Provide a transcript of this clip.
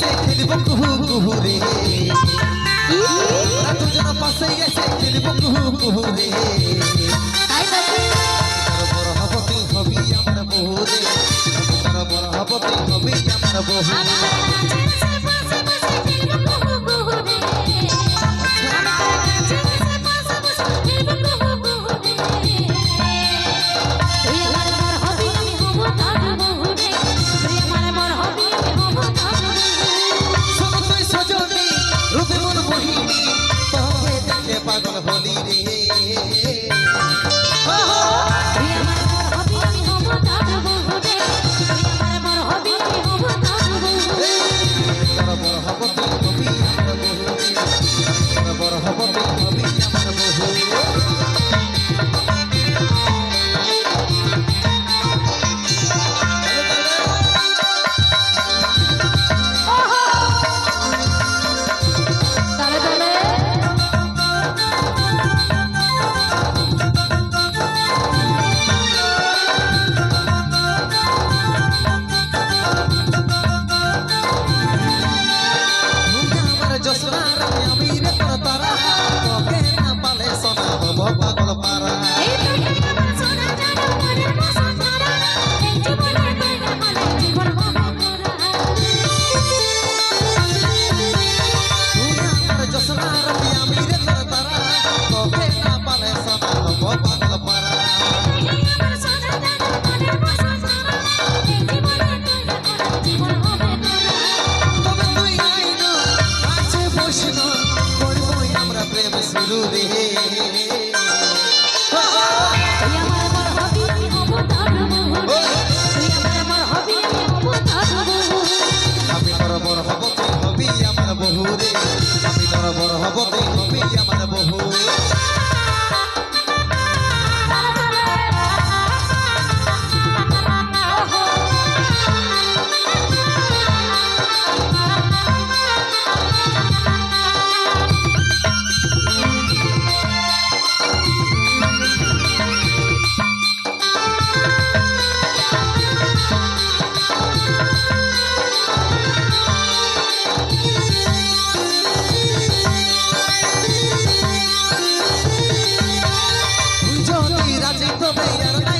এসে খেলব কুহু কুহু রে ওরা দুজন পাশে এসে খেলব কুহু কুহু রে বড় হব তুই হবি আমার বহু রে বড় হব তুই হবি আমার বহু சிலுவே 对点